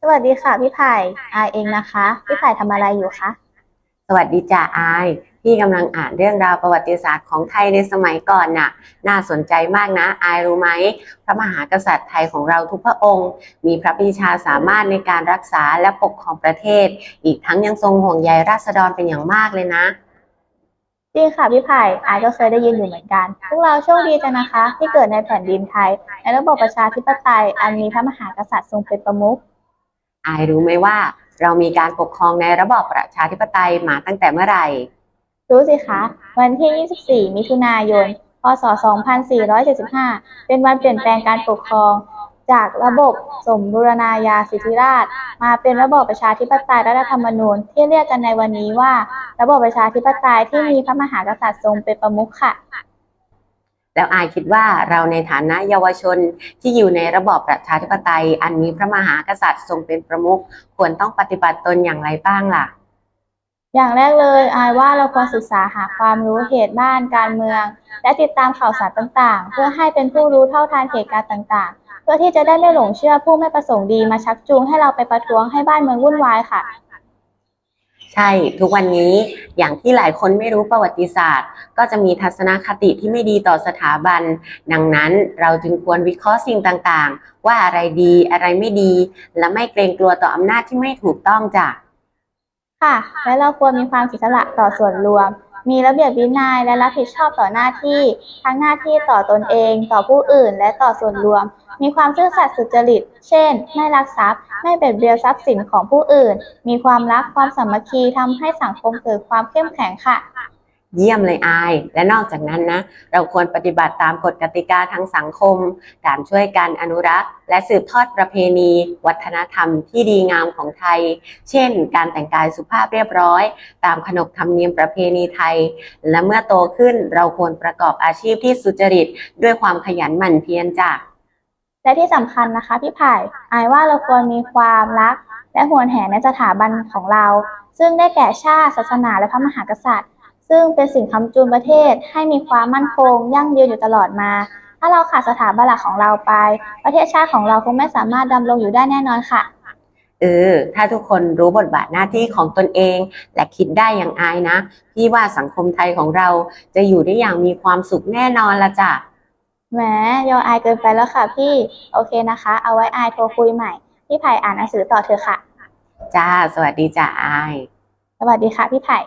สวัสดีค่ะพี่ไผ่อายเองนะคะ พี่ไผ่ทำอะไรอยู่คะสวัสดีจ่าอายพี่กำลังอ่านเรื่องราวประวัติศาสตร์ของไทยในสมัยก่อนน่ะ น่าสนใจมากนะอายรู้ไหมพระมหากษัตริย์ไทยของเราทุกพระองค์ มีพระปรีชาสามารถในการรักษาและปกครองประเทศ อีกทั้งยังทรงห่วงใยราษฎรเป็นอย่างมากเลยนะ จริงค่ะพี่ไผ่อายก็เคยได้ยินอยู่เหมือนกัน พวกเราโชคดีจังนะคะ ที่เกิดในแผ่นดินไทย ในระบบประชาธิปไตยอันมีพระมหากษัตริย์ทรงเป็นประมุขอายรู้ไหมว่า เรามีการปกครองในระบอบประชาธิปไตยมาตั้งแต่เมื่อไหร่ รู้สิคะ วันที่ 24 มิถุนายน พศ 2475 เป็นวันเปลี่ยนแปลงการปกครอง จากระบบสมบูรณาญาสิทธิราชย์มาเป็นระบอบประชาธิปไตยรัฐธรรมนูญ ที่เรียกกันในวันนี้ว่า ระบอบประชาธิปไตยที่มีพระมหากษัตริย์ทรงเป็นประมุขค่ะ แล้วอายคิดว่าเราในฐานะเยาวชนที่อยู่ในระบอบประชาธิปไตย อันมีพระมหากษัตริย์ทรงเป็นประมุขควรต้องปฏิบัติตนอย่างไรบ้างล่ะอย่างแรกเลยอายว่าเราควรศึกษาหาความรู้เหตุบ้านการเมือง และติดตามข่าวสารต่างๆ เพื่อให้เป็นผู้รู้เท่าทันเหตุการณ์ต่างๆเพื่อที่จะได้ไม่หลงเชื่อผู้ไม่ประสงค์ดีมาชักจูงให้เราไปประท้วงให้บ้านเมืองวุ่นวายค่ะ ใช่ทุกวันนี้อย่างที่หลายคนไม่รู้ประวัติศาสตร์ ก็จะมีทัศนคติที่ไม่ดีต่อสถาบัน ดังนั้นเราจึงควรวิเคราะห์สิ่งต่างๆ ว่าอะไรดีอะไรไม่ดี และไม่เกรงกลัวต่ออำนาจที่ไม่ถูกต้องจ้ะค่ะ และเราควรมีความเสียสละต่อส่วนรวม มีระเบียบวินัยและรับผิดชอบต่อหน้าที่ ทั้งหน้าที่ต่อตนเอง ต่อผู้อื่น และต่อส่วนรวม มีความซื่อสัตย์สุจริต เช่น ไม่ลักทรัพย์ ไม่เบียดเบียนทรัพย์สินของผู้อื่น มีความรักความสามัคคีทำให้สังคมเกิดความเข้มแข็งค่ะ เยี่ยมเลยอาย และนอกจากนั้นนะ เราควรปฏิบัติตามกฎกติกาทางสังคม การช่วยกันอนุรักษ์ และสืบทอดประเพณี วัฒนธรรมที่ดีงามของไทย เช่น การแต่งกายสุภาพเรียบร้อย ตามขนบธรรมเนียมประเพณีไทย และเมื่อโตขึ้นเราควรประกอบอาชีพที่สุจริต ด้วยความขยันหมั่นเพียรจ้ะและที่สำคัญนะคะพี่ไผ่อายว่าเราควรมีความรัก และหวนแหนในสถาบันของเรา ซึ่งได้แก่ชาติศาสนาและพระมหากษัตริย์ ซึ่งเป็นสิ่งค้ำจุนประเทศให้มีความมั่นคง ยั่งยืนอยู่ตลอดมา ถ้าเราขาดสถาบันหลักของเราไป ประเทศชาติของเราคงไม่สามารถดำรงอยู่ได้แน่นอนค่ะ เออ ถ้าทุกคนรู้บทบาทหน้าที่ของตนเอง และคิดได้อย่างอายนะ พี่ว่าสังคมไทยของเราจะอยู่ได้อย่างมีความสุขแน่นอนละจ้ะ แหมยออายเกินไปแล้วค่ะพี่ โอเคนะคะ เอาไว้อายโทรคุยใหม่ พี่ไผ่อ่านหนังสือต่อเถอะค่ะ จ้า สวัสดีจ้าอาย สวัสดีค่ะพี่ไผ่